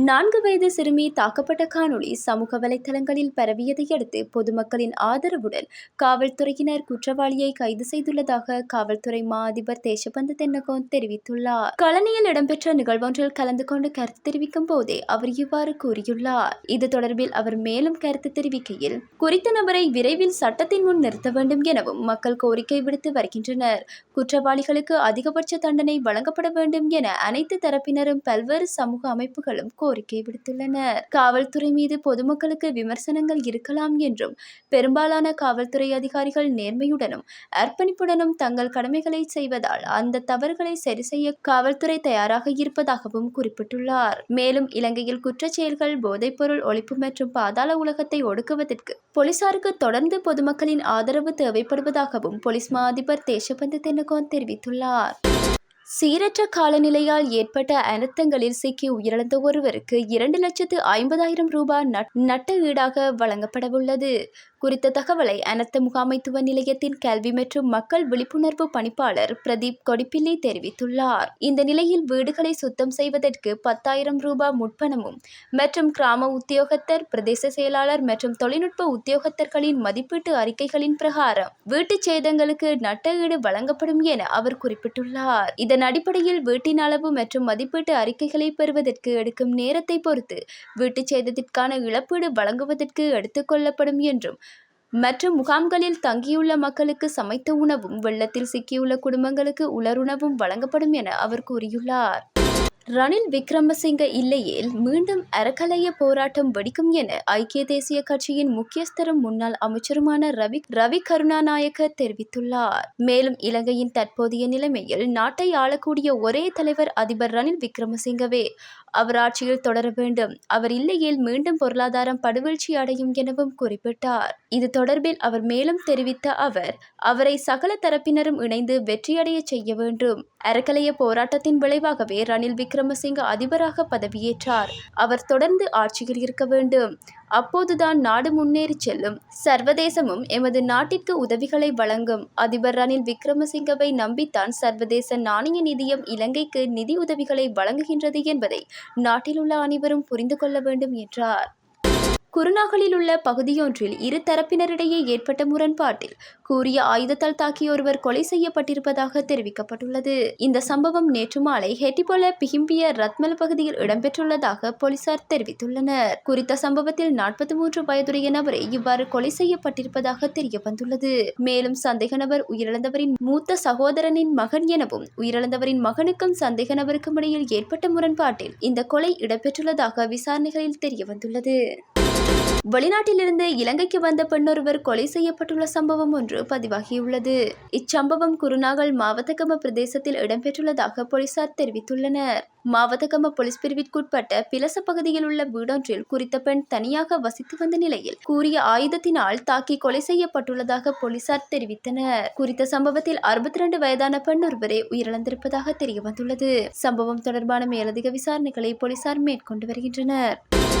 நான்கு வயது சிறுமி தாக்கப்பட்ட காணொளி சமூக வலைதளங்களில் பரவியதை அடுத்து பொதுமக்களின் ஆதரவுடன் காவல்துறையினர் குற்றவாளியை கைது செய்துள்ளதாக காவல்துறை மா அதிபர் தேசபந்து தென்னகோன் தெரிவித்துள்ளார். கலனியில் இடம்பெற்ற நிகழ்வொன்றில் கலந்து கொண்டு கருத்து தெரிவிக்கும் போதே அவர் இவ்வாறு கூறியுள்ளார். இது தொடர்பில் அவர் மேலும் கருத்து தெரிவிக்கையில் குறித்த நபரை விரைவில் சட்டத்தின் முன் நிறுத்த வேண்டும் எனவும் மக்கள் கோரிக்கை விடுத்து வருகின்றனர். குற்றவாளிகளுக்கு அதிகபட்ச தண்டனை வழங்கப்பட வேண்டும் என அனைத்து தரப்பினரும் பல்வேறு சமூக அமைப்புகளும் கோரிக்கை விடுத்துள்ளனர். காவல்துறை மீது பொதுமக்களுக்கு விமர்சனங்கள் இருக்கலாம் என்றும் பெரும்பாலான காவல்துறை அதிகாரிகள் நேர்மையுடனும் அர்ப்பணிப்புடனும் தங்கள் கடமைகளை செய்வதால் அந்த தவறுகளை சரி செய்ய காவல்துறை தயாராக இருப்பதாகவும் குறிப்பிட்டுள்ளார். மேலும் இலங்கையில் குற்றச் செயல்கள் போதைப்பொருள் ஒழிப்பு மற்றும் பாதாள உலகத்தை ஒடுக்குவதற்கு போலீசாருக்கு தொடர்ந்து பொதுமக்களின் ஆதரவு தேவைப்படுவதாகவும் போலீஸ் மா அதிபர் தேசபந்து தென்னகோன் தெரிவித்துள்ளார். சீரற்ற காலநிலையால் ஏற்பட்ட அனர்த்தங்களில் சிக்கி உயிரிழந்த ஒருவருக்கு இரண்டு லட்சத்து ஐம்பதாயிரம் ரூபாய் நட்- நட்ட ஈடாக வழங்கப்படவுள்ளது. குறித்த தகவலை அனர்த்த முகாமைத்துவ நிலையத்தின் கல்வி மற்றும் மக்கள் விழிப்புணர்வு பணிப்பாளர் பிரதீப் கொடிப்பிள்ளை தெரிவித்துள்ளார். இந்த நிலையில் வீடுகளை சுத்தம் செய்வதற்கு பத்தாயிரம் ரூபாய் முற்பணமும் மற்றும் கிராம உத்தியோகத்தர் பிரதேச செயலாளர் மற்றும் தொழில்நுட்ப உத்தியோகத்தர்களின் மதிப்பீட்டு அறிக்கைகளின் பிரகாரம் வீட்டுச் சேதங்களுக்கு நட்ட ஈடு வழங்கப்படும் என அவர் குறிப்பிட்டுள்ளார். இதன் அடிப்படையில் வீட்டின் அளவு மற்றும் மதிப்பீட்டு அறிக்கைகளை பெறுவதற்கு எடுக்கும் நேரத்தை பொறுத்து வீட்டுச் சேதத்திற்கான இழப்பீடு வழங்குவதற்கு எடுத்துக்கொள்ளப்படும் என்றும் மற்றும் முகாம்களில் தங்கியுள்ள மக்களுக்கு சமைத்த உணவும் வெள்ளத்தில் சிக்கியுள்ள குடும்பங்களுக்கு உலருணவும் வழங்கப்படும் என அவர் கூறியுள்ளார். ரணில் விக்ரமசிங்க இல்லையேல் மீண்டும் அறக்கலைய போராட்டம் வெடிக்கும் என ஐக்கிய தேசிய கட்சியின் முக்கியஸ்தரும் முன்னாள் அமைச்சருமான ரவி ரவி கருணாநாயக்க தெரிவித்துள்ளார். மேலும் இலங்கையின் தற்போதைய நிலைமையில் நாட்டை ஆளக்கூடிய ஒரே தலைவர் அதிபர் ரணில் விக்ரமசிங்கவே. அவர் ஆட்சியில் தொடர வேண்டும். அவர் இல்லையேல் மீண்டும் பொருளாதாரம் படுவீழ்ச்சி அடையும் எனவும் குறிப்பிட்டார். இது தொடர்பில் அவர் மேலும் தெரிவித்த அவர் அவரை சகல தரப்பினரும் இணைந்து வெற்றியடைய செய்ய வேண்டும். அறக்கலைய போராட்டத்தின் விளைவாகவே ரணில் விக்ரம் விக்ரமசிங்க அதிபராக பதவியேற்றார். அவர் தொடர்ந்து ஆட்சியில் இருக்க வேண்டும். அப்போதுதான் நாடு முன்னேறி செல்லும். சர்வதேசமும் எமது நாட்டிற்கு உதவிகளை வழங்கும். அதிபர் ரணில் விக்ரமசிங்கவை நம்பித்தான் சர்வதேச நாணய நிதியம் இலங்கைக்கு நிதி உதவிகளை வழங்குகின்றது என்பதை நாட்டிலுள்ள அனைவரும் புரிந்து கொள்ள வேண்டும் என்றார். குருநாகலில் உள்ள பகுதியொன்றில் இரு தரப்பினரிடையே ஏற்பட்ட முரண்பாட்டில் கூறிய ஆயுதத்தால் தாக்கிய ஒருவர் கொலை செய்யப்பட்டிருப்பதாக தெரிவிக்கப்பட்டுள்ளது. இந்த சம்பவம் நேற்று மாலை ஹெட்டிபோல பிகிம்பிய ரத்மல் பகுதியில் இடம்பெற்றுள்ளதாக போலீசார் தெரிவித்துள்ளனர். குறித்த சம்பவத்தில் நாற்பத்தி மூன்று வயதுடைய நபரை இவ்வாறு கொலை செய்யப்பட்டிருப்பதாக தெரிய வந்துள்ளது மேலும் சந்தேக நபர் உயிரிழந்தவரின் மூத்த சகோதரனின் மகன் எனவும் உயிரிழந்தவரின் மகனுக்கும் சந்தேக நபருக்கும் இடையில் ஏற்பட்ட முரண்பாட்டில் இந்த கொலை இடம்பெற்றுள்ளதாக விசாரணைகளில் தெரிய வந்துள்ளது வெளிநாட்டிலிருந்து இலங்கைக்கு வந்த பெண்ணொருவர் கொலை செய்யப்பட்டுள்ள சம்பவம் ஒன்று பதிவாகியுள்ளது. இச்சம்பவம் குருநாகல் மாவத்தகம பிரதேசத்தில் இடம்பெற்றுள்ளதாக போலீசார் தெரிவித்துள்ளனர். மாவத்தகம போலீஸ் பிரிவிற்குட்பட்ட பிலச பகுதியில் உள்ள வீடொன்றில் குறித்த பெண் தனியாக வசித்து வந்த நிலையில் கூறிய ஆயுதத்தினால் தாக்கி கொலை செய்யப்பட்டுள்ளதாக போலீசார் தெரிவித்தனர். குறித்த சம்பவத்தில் அறுபத்தி ரெண்டு வயதான பெண் ஒருவரே உயிரிழந்திருப்பதாக தெரியவந்துள்ளது. சம்பவம் தொடர்பான மேலதிக விசாரணைகளை போலீசார் மேற்கொண்டு வருகின்றனர்.